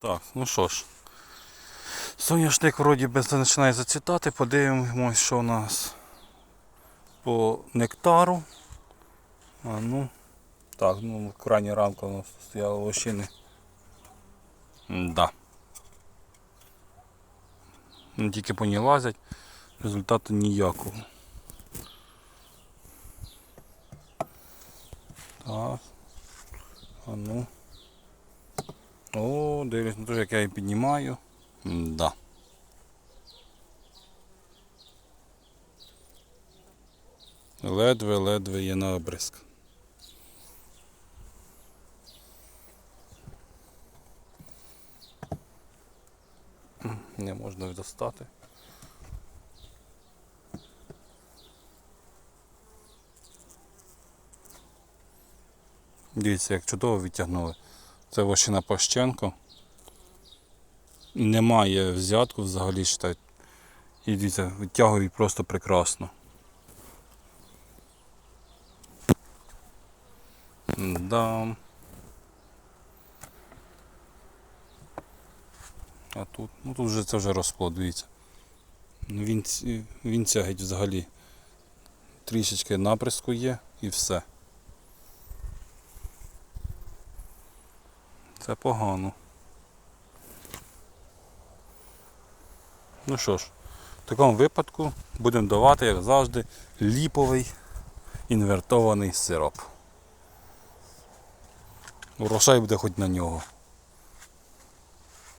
Так, ну що ж. Соняшник вроді починає зацвітати. Подивимось, що у нас по нектару. А ну. Так, ну крайня рамка у нас стояла лощини. Да. Тільки по ній лазять, результату ніякого. Так. А ну. О, дивлюсь на те, як я її піднімаю. Да. Ледве-ледве є на обриск. Не можна достати. Дивіться, як чудово відтягнули. Це вощина Пащенко. Немає взятку взагалі считать. І дивіться, витягують просто прекрасно. Да. А тут, ну тут вже це вже розплод, дивіться. Він, він тягить взагалі. Трішечки наприску є і все. Це погано. Ну що ж, в такому випадку будемо давати, як завжди, ліповий інвертований сироп. Грошей буде хоч на нього.